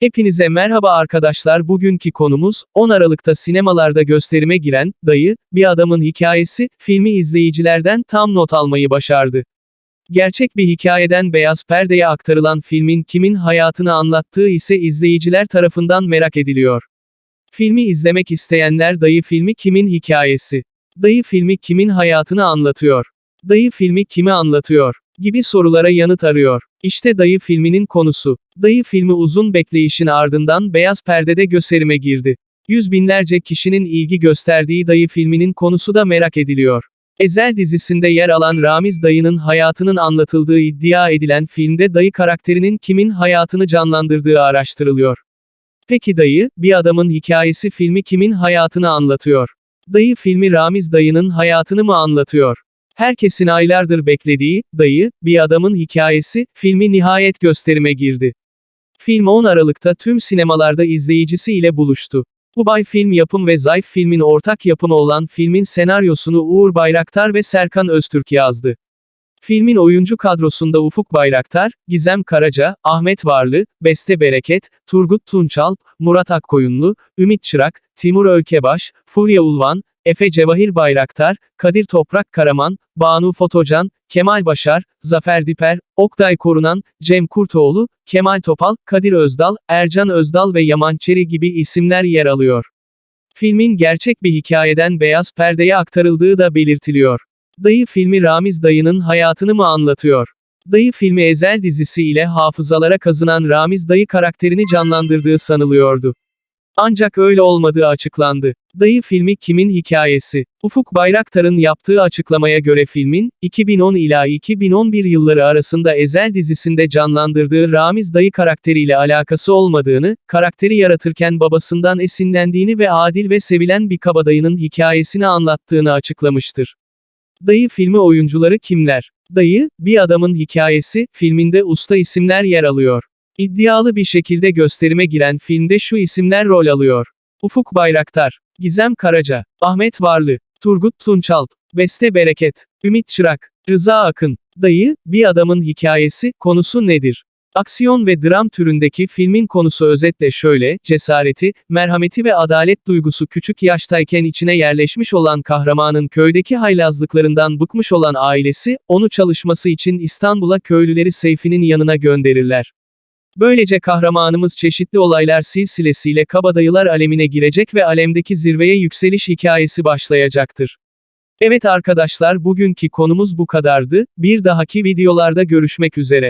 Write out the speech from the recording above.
Hepinize merhaba arkadaşlar bugünkü konumuz, 10 Aralık'ta sinemalarda gösterime giren, Dayı, Bir Adamın Hikayesi, filmi izleyicilerden tam not almayı başardı. Gerçek bir hikayeden beyaz perdeye aktarılan filmin kimin hayatını anlattığı ise izleyiciler tarafından merak ediliyor. Filmi izlemek isteyenler Dayı filmi kimin hikayesi? Dayı filmi kimin hayatını anlatıyor? Dayı filmi kimi anlatıyor? gibi sorulara yanıt arıyor. İşte Dayı filminin konusu. Dayı filmi uzun bekleyişin ardından beyaz perdede gösterime girdi. Yüz binlerce kişinin ilgi gösterdiği Dayı filminin konusu da merak ediliyor. Ezel dizisinde yer alan Ramiz Dayı'nın hayatının anlatıldığı iddia edilen filmde Dayı karakterinin kimin hayatını canlandırdığı araştırılıyor. Peki Dayı, Bir Adamın Hikayesi filmi kimin hayatını anlatıyor? Dayı filmi Ramiz Dayı'nın hayatını mı anlatıyor? Herkesin aylardır beklediği, Dayı, Bir Adamın Hikayesi, filmi nihayet gösterime girdi. Film 10 Aralık'ta tüm sinemalarda izleyicisi ile buluştu. Ubay Film Yapım ve Zayf Film'in ortak yapımı olan filmin senaryosunu Uğur Bayraktar ve Serkan Öztürk yazdı. Filmin oyuncu kadrosunda Ufuk Bayraktar, Gizem Karaca, Ahmet Varlı, Beste Bereket, Turgut Tunçal, Murat Akkoyunlu, Ümit Çırak, Timur Ölkebaş, Fulya Ulvan, Efe Cevahir Bayraktar, Kadir Toprak Karaman, Banu Fotocan, Kemal Başar, Zafer Diper, Oktay Korunan, Cem Kurtoğlu, Kemal Topal, Kadir Özdal, Ercan Özdal ve Yaman Çeri gibi isimler yer alıyor. Filmin gerçek bir hikayeden beyaz perdeye aktarıldığı da belirtiliyor. Dayı filmi Ramiz Dayı'nın hayatını mı anlatıyor? Dayı filmi Ezel dizisi ile hafızalara kazınan Ramiz Dayı karakterini canlandırdığı sanılıyordu. Ancak öyle olmadığı açıklandı. Dayı filmi kimin hikayesi? Ufuk Bayraktar'ın yaptığı açıklamaya göre filmin, 2010 ila 2011 yılları arasında Ezel dizisinde canlandırdığı Ramiz Dayı karakteriyle alakası olmadığını, karakteri yaratırken babasından esinlendiğini ve adil ve sevilen bir kabadayının hikayesini anlattığını açıklamıştır. Dayı filmi oyuncuları kimler? Dayı, Bir Adamın Hikayesi, filminde usta isimler yer alıyor. İddialı bir şekilde gösterime giren filmde şu isimler rol alıyor. Ufuk Bayraktar, Gizem Karaca, Ahmet Varlı, Turgut Tunçalp, Beste Bereket, Ümit Çırak, Rıza Akın. Dayı, Bir Adamın Hikayesi, konusu nedir? Aksiyon ve dram türündeki filmin konusu özetle şöyle, cesareti, merhameti ve adalet duygusu küçük yaştayken içine yerleşmiş olan kahramanın köydeki haylazlıklarından bıkmış olan ailesi, onu çalışması için İstanbul'a köylüleri Seyfi'nin yanına gönderirler. Böylece kahramanımız çeşitli olaylar silsilesiyle kabadayılar alemine girecek ve alemdeki zirveye yükseliş hikayesi başlayacaktır. Evet arkadaşlar bugünkü konumuz bu kadardı, bir dahaki videolarda görüşmek üzere.